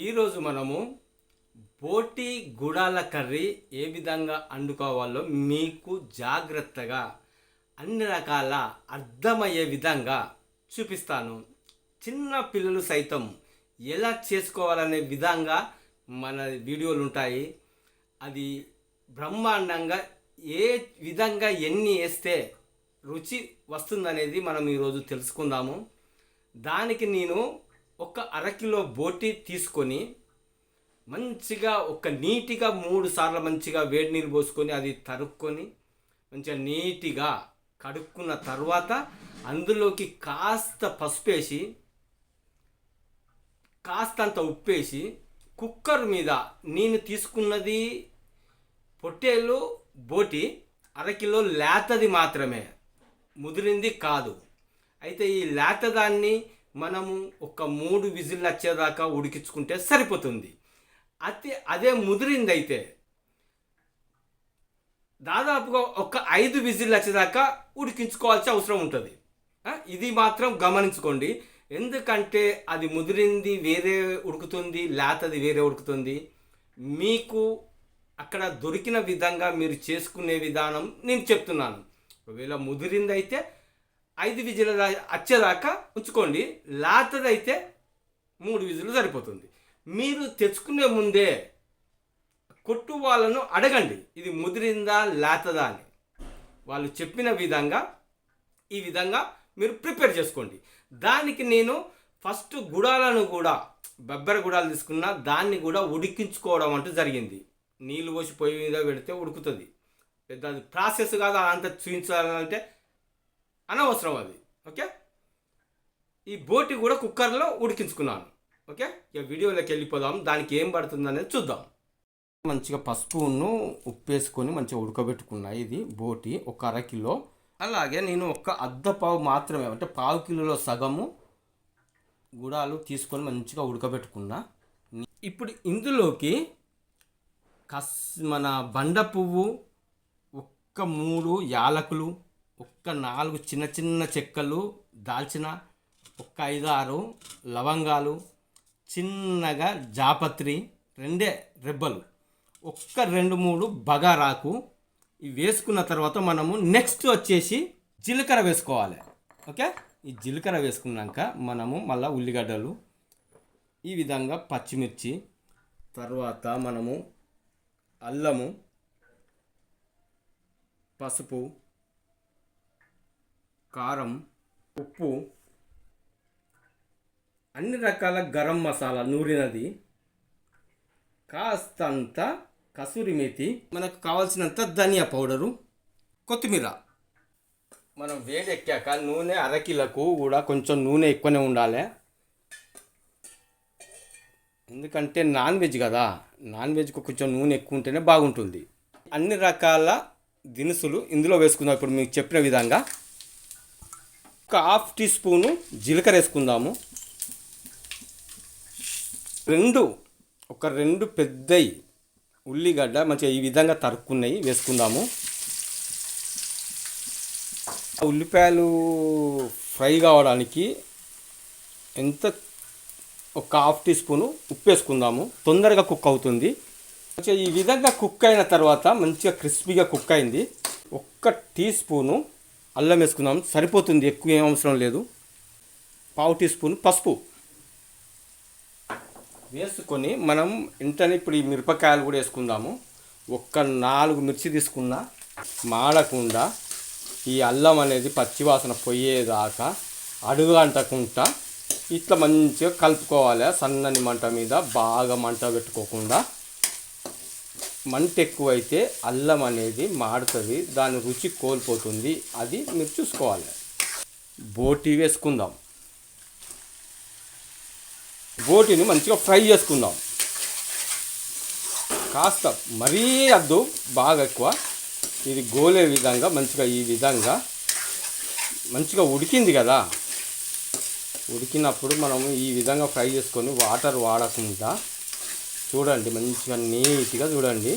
ఈరోజు మనము బోటి గుడాల కర్రీ ఏ విధంగా వండుకోవాలో మీకు జాగ్రత్తగా అన్ని రకాల అర్థమయ్యే విధంగా చూపిస్తాను. చిన్న పిల్లలు సైతం ఎలా చేసుకోవాలనే విధంగా మన వీడియోలు ఉంటాయి. అది బ్రహ్మాండంగా ఏ విధంగా ఎన్ని వేస్తే రుచి వస్తుందనేది మనం ఈరోజు తెలుసుకుందాము. దానికి నేను ఒక అరకిలో బోటి తీసుకొని మంచిగా ఒక నీటిగా మూడు సార్లు మంచిగా వేడి నీళ్ళు పోసుకొని అది తరుక్కొని మంచిగా నీట్గా కడుక్కున్న తర్వాత అందులోకి కాస్త పసుపు వేసి కాస్తంత ఉప్పేసి కుక్కర్ మీద నేను తీసుకున్నది పొట్టేలు బోటి అరకిలో లేతది మాత్రమే. ముదిరింది కాదు. అయితే ఈ లేతదాన్ని మనము ఒక మూడు విజిల్ వచ్చేదాకా ఉడికించుకుంటే సరిపోతుంది. అతి అదే ముదిరింది అయితే దాదాపుగా ఒక ఐదు విజిల్ వచ్చేదాకా ఉడికించుకోవాల్సిన అవసరం ఉంటుంది. ఇది మాత్రం గమనించుకోండి. ఎందుకంటే అది ముదిరింది వేరే ఉడుకుతుంది లేతది వేరే ఉడుకుతుంది. మీకు అక్కడ దొరికిన విధంగా మీరు చేసుకునే విధానం నేను చెప్తున్నాను. ఒకవేళ ముదిరింది అయితే ఐదు విజిల్ వచ్చేదాకా ఉంచుకోండి. లాతదైతే మూడు విజులు సరిపోతుంది. మీరు తెచ్చుకునే ముందే కొట్టు వాళ్ళను అడగండి. ఇది ముదిరిందా లేతదా అని. వాళ్ళు చెప్పిన విధంగా ఈ విధంగా మీరు ప్రిపేర్ చేసుకోండి. దానికి నేను ఫస్ట్ గుడాలను కూడా బెబ్బర గుడాలు తీసుకున్న దాన్ని కూడా ఉడికించుకోవడం అంటూ జరిగింది. నీళ్ళు పోసి పొయ్యి మీద పెడితే ఉడుకుతుంది. పెద్ద అది ప్రాసెస్ కాదు అదంతా చూపించాలంటే అనవసరం అది ఓకే? ఈ బోటి కూడా కుక్కర్లో ఉడికించుకున్నాను ఓకే? ఇక వీడియోలోకి వెళ్ళిపోదాం దానికి ఏం పడుతుంది అనేది చూద్దాం. మంచిగా పసుపును ఉప్పు వేసుకొని మంచిగా ఉడకబెట్టుకున్నా ఇది బోటి ఒక అర కిలో. అలాగే నేను ఒక అర్ధ పావు మాత్రమే అంటే పావు కిలోలో సగము గుడాలు తీసుకొని మంచిగా ఉడకబెట్టుకున్నా. ఇప్పుడు ఇందులోకి కస్ మన బండ పువ్వు ఒక్క మూడు యాలకులు ఒక్క నాలుగు చిన్న చిన్న చెక్కలు దాల్చిన ఒక్క ఐదు ఆరు లవంగాలు చిన్నగా జాపత్రి రెండే రెబ్బలు ఒక్క రెండు మూడు బగారాకు. ఇవి వేసుకున్న తర్వాత మనము నెక్స్ట్ వచ్చేసి జీలకర్ర వేసుకోవాలి. ఓకే? ఈ జీలకర్ర వేసుకున్నాక మనము మళ్ళీ ఉల్లిగడ్డలు ఈ విధంగా పచ్చిమిర్చి తర్వాత మనము అల్లము పసుపు కారం ఉప్పు అన్ని రకాల గరం మసాలా నూరినది. కాస్తంత కసూరి మేతి మనకు కావాల్సినంత ధనియా పౌడరు కొత్తిమీర. మనం వేడెక్కాక నూనె అరకిలకు కూడా కొంచెం నూనె ఎక్కువనే ఉండాలి. ఎందుకంటే నాన్ వెజ్ కదా నాన్ వెజ్కి కొంచెం నూనె ఎక్కువ ఉంటేనే బాగుంటుంది. అన్ని రకాల దినుసులు ఇందులో వేసుకుందాం. ఇప్పుడు మీకు చెప్పిన విధంగా ఒక హాఫ్ టీ స్పూను జీలకర్ర వేసుకుందాము. రెండు ఒక రెండు పెద్దవి ఉల్లిగడ్డ మంచిగా ఈ విధంగా తరుక్కున్నాయి వేసుకుందాము. ఉల్లిపాయలు ఫ్రై కావడానికి ఎంత ఒక హాఫ్ టీ స్పూను ఉప్పు వేసుకుందాము. తొందరగా కుక్ అవుతుంది. మంచిగా ఈ విధంగా కుక్ అయిన తర్వాత మంచిగా క్రిస్పీగా కుక్ అయింది. ఒక్క టీ స్పూను అల్లం వేసుకుందాం. సరిపోతుంది ఎక్కువ ఏం అవసరం లేదు. పావు టీ స్పూన్ పసుపు వేసుకొని మనం ఇంటనే ఇప్పుడు ఈ మిరపకాయలు కూడా వేసుకుందాము. ఒక్క నాలుగు మిర్చి తీసుకున్న మాడకుండా ఈ అల్లం అనేది పచ్చివాసన పోయేదాకా అడుగు అంటకుండా ఇట్లా మంచిగా కలుపుకోవాలి. సన్నని మంట మీద బాగా మంట పెట్టుకోకుండా మంట ఎక్కువైతే అల్లం అనేది మాడుతుంది దాని రుచి కోల్పోతుంది. అది మీరు చూసుకోవాలి. బోటి వేసుకుందాం. బోటిని మంచిగా ఫ్రై చేసుకుందాం. కాస్త మరీ అద్దు బాగా ఎక్కువ. ఇది గోలే విధంగా మంచిగా ఈ విధంగా. మంచిగా ఉడికింది కదా. ఉడికినప్పుడు మనము ఈ విధంగా ఫ్రై చేసుకొని వాటర్ వాడకుండా చూడండి మంచిగా నీట్గా చూడండి.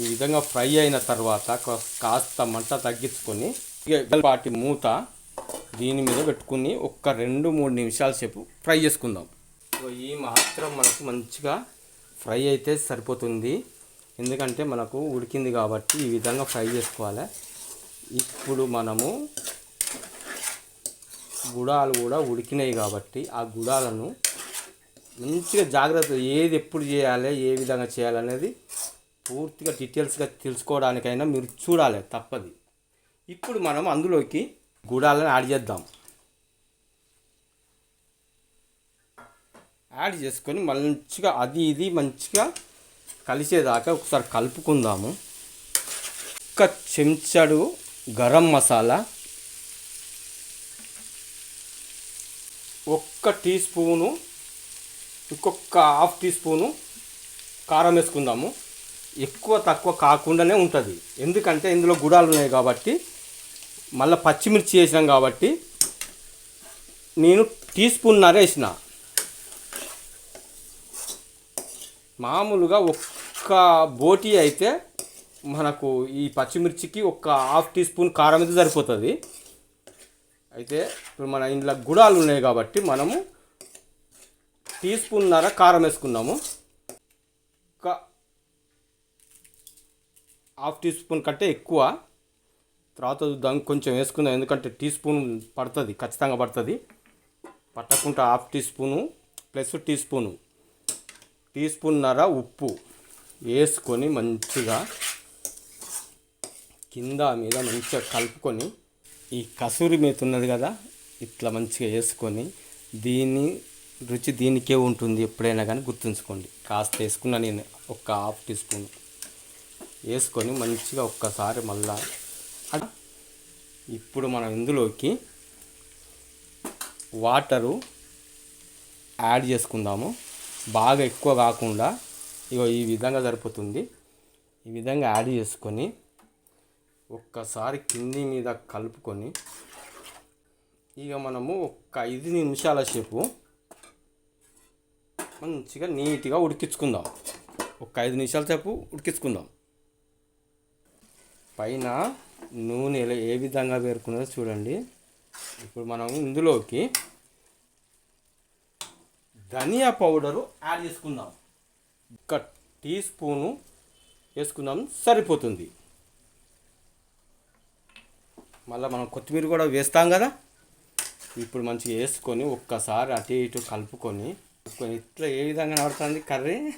ఈ విధంగా ఫ్రై అయిన తర్వాత కాస్త మంట తగ్గించుకొని పాటి మూత దీని మీద పెట్టుకుని ఒక్క రెండు మూడు నిమిషాల సేపు ఫ్రై చేసుకుందాం. ఈ మాత్రం మనకు మంచిగా ఫ్రై అయితే సరిపోతుంది. ఎందుకంటే మనకు ఉడికింది కాబట్టి ఈ విధంగా ఫ్రై చేసుకోవాలి. ఇప్పుడు మనము గుడాలు కూడా ఉడికినాయి కాబట్టి ఆ గుడాలను మంచిగా జాగ్రత్త ఏది ఎప్పుడు చేయాలి ఏ విధంగా చేయాలనేది పూర్తిగా డీటెయిల్స్గా తెలుసుకోవడానికైనా మీరు చూడాలి తప్పది. ఇప్పుడు మనం అందులోకి గుడాలను యాడ్ చేద్దాం. యాడ్ చేసుకొని మంచిగా అది ఇది మంచిగా కలిసేదాకా ఒకసారి కలుపుకుందాము. ఒక చెంచాడు గరం మసాలా ఒక్క టీ స్పూను ఇంకొక హాఫ్ టీ స్పూను కారం వేసుకుందాము. ఎక్కువ తక్కువ కాకుండానే ఉంటుంది. ఎందుకంటే ఇందులో గుడాలు ఉన్నాయి కాబట్టి మళ్ళీ పచ్చిమిర్చి వేసినాం కాబట్టి నేను టీ స్పూన్నర వేసిన. మామూలుగా ఒక్క బోటి అయితే మనకు ఈ పచ్చిమిర్చికి ఒక హాఫ్ టీ స్పూన్ కారం అయితే సరిపోతుంది. అయితే ఇప్పుడు మన ఇంట్లో గుడాలు ఉన్నాయి కాబట్టి మనము టీ స్పూన్నర కారం వేసుకున్నాము ఒక హాఫ్ టీ స్పూన్ కంటే ఎక్కువ. తర్వాత దానికి కొంచెం వేసుకుందాం. ఎందుకంటే టీ స్పూన్ పడుతుంది ఖచ్చితంగా పడుతుంది. పట్టకుండా half teaspoon plus teaspoon. టీ స్పూన్నర ఉప్పు వేసుకొని మంచిగా కింద మీద మంచిగా కలుపుకొని ఈ కసూరి మేత ఉన్నది కదా ఇట్లా మంచిగా వేసుకొని దీన్ని రుచి దీనికే ఉంటుంది ఎప్పుడైనా కానీ గుర్తుంచుకోండి. కాస్త వేసుకున్నా నేను ఒక హాఫ్ టీ స్పూన్ వేసుకొని మంచిగా ఒక్కసారి మళ్ళా ఇప్పుడు మనం ఇందులోకి వాటరు యాడ్ చేసుకుందాము. బాగా ఎక్కువ కాకుండా ఇగో ఈ విధంగా సరిపోతుంది. ఈ విధంగా యాడ్ చేసుకొని ఒక్కసారి కింది మీద కలుపుకొని ఇక మనము ఒక ఐదు నిమిషాల సేపు మంచిగా నీట్గా ఉడికించుకుందాం. ఒక ఐదు నిమిషాల సేపు ఉడికించుకుందాం. పైన నూనె ఏ విధంగా పేరుకున్నదో చూడండి. ఇప్పుడు మనం ఇందులోకి ధనియా పౌడరు యాడ్ చేసుకుందాం. ఒక టీ స్పూను వేసుకుందాం సరిపోతుంది. మళ్ళీ మనం కొత్తిమీర కూడా వేస్తాం కదా? ఇప్పుడు మంచిగా వేసుకొని ఒక్కసారి అటు ఇటు కలుపుకొని ఇట్లా ఏ విధంగా నడుతుంది కర్రీ?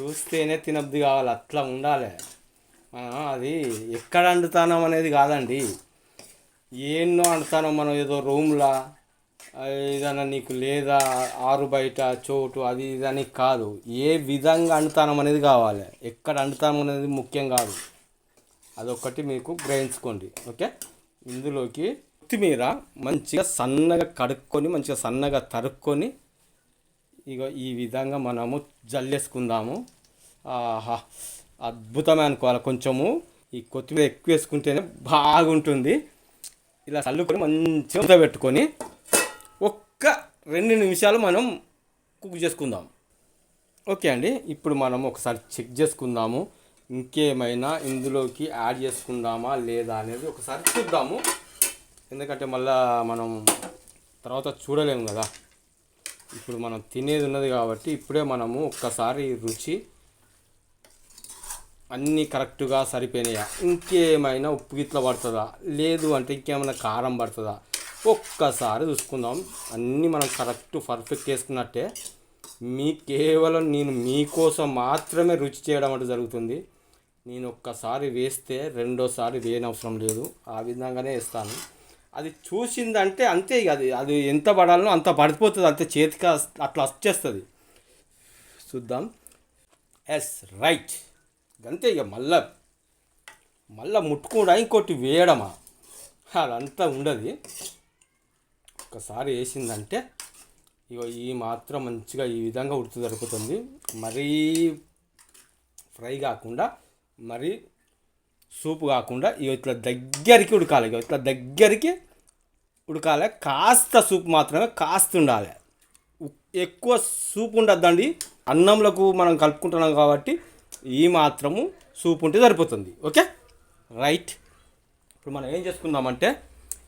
చూస్తేనే తినబుద్ధి కావాలి అట్లా ఉండాలి. మనం అది ఎక్కడ వండుతానం అనేది కాదండి. ఎన్నో వండుతానం మనం ఏదో రూమ్లా ఏదైనా నీకు లేదా ఆరు బయట చోటు అది ఇది అని కాదు. ఏ విధంగా వండుతానం అనేది కావాలి. ఎక్కడ వండుతానం అనేది ముఖ్యం కాదు. అదొకటి మీకు గ్రహించుకోండి ఓకే? ఇందులోకి కొత్తిమీర మంచిగా సన్నగా కడుక్కొని మంచిగా సన్నగా తరుక్కొని ఇక ఈ విధంగా మనము జల్లేసుకుందాము. ఆహా అద్భుతమే అనుకోవాలి కొంచెము. ఈ కొత్తిమీర ఎక్కువ వేసుకుంటేనే బాగుంటుంది. ఇలా చల్లుకొని మంచిగా పెట్టుకొని ఒక్క రెండు నిమిషాలు మనం కుక్ చేసుకుందాం. ఓకే అండి ఇప్పుడు మనం ఒకసారి చెక్ చేసుకుందాము. ఇంకేమైనా ఇందులోకి యాడ్ చేసుకుందామా లేదా అనేది ఒకసారి చూద్దాము. ఎందుకంటే మళ్ళా మనం తర్వాత చూడలేము కదా. ఇప్పుడు మనం తినేది ఉన్నది కాబట్టి ఇప్పుడే మనము ఒక్కసారి రుచి అన్నీ కరెక్ట్గా సరిపోయినాయా. ఇంకేమైనా ఉప్పు గిట్ల పడుతుందా? లేదు అంటే ఇంకేమైనా కారం పడుతుందా? ఒక్కసారి చూసుకుందాం. అన్నీ మనం కరెక్ట్ పర్ఫెక్ట్ చేసుకున్నట్టే. మీ కేవలం నేను మీకోసం మాత్రమే రుచి చేయడం అంటే జరుగుతుంది. నేను ఒక్కసారి వేస్తే రెండోసారి వేయనవసరం లేదు. ఆ విధంగానే వేస్తాను. అది చూసిందంటే అంతే ఇక అది అది ఎంత పడాలనో అంత పడిపోతుంది అంతే చేతికి అట్లా వచ్చేస్తుంది చూద్దాం. Yes right. అంతే ఇక మళ్ళా మళ్ళా ముట్టుకుండా ఇంకోటి వేయడమా? అదంతా ఉండదు. ఒకసారి వేసిందంటే ఇక ఈ మాత్రం మంచిగా ఈ విధంగా ఉడుతు జరుగుతుంది మరీ ఫ్రై కాకుండా మరి సూప్ కాకుండా ఇట్లా దగ్గరికి ఉడకాలి. ఇట్లా దగ్గరికి ఉడకాలి. కాస్త సూప్ మాత్రమే కాస్త ఉండాలి. ఎక్కువ సూప్ ఉండద్దండి. అన్నంలకు మనం కలుపుకుంటున్నాం కాబట్టి ఈ మాత్రము సూప్ ఉంటే సరిపోతుంది. ఓకే? రైట్. ఇప్పుడు మనం ఏం చేసుకుందామంటే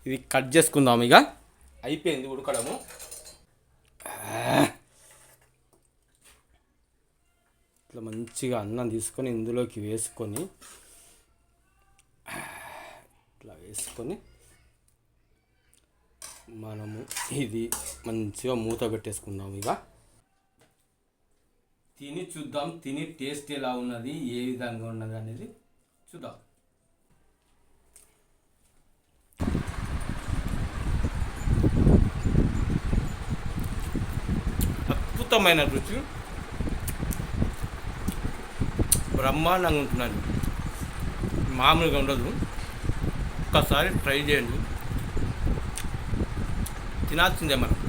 ఇది కట్ చేసుకుందాం ఇక అయిపోయింది ఉడకడము. ఇట్లా మంచిగా అన్నం తీసుకొని ఇందులోకి వేసుకొని ఇట్లా వేసుకొని మనము ఇది మంచిగా మూత పెట్టేసుకుందాం ఇక. తిని చూద్దాం తిని టేస్ట్ ఎలా ఉన్నది ఏ విధంగా ఉన్నది అనేది చూద్దాం. అద్భుతమైన రుచి. బ్రహ్మాండంగా ఉంటున్నది మామూలుగా ఉండదు. ఒక్కసారి ట్రై చేయండి. తినాల్సిందే మనం.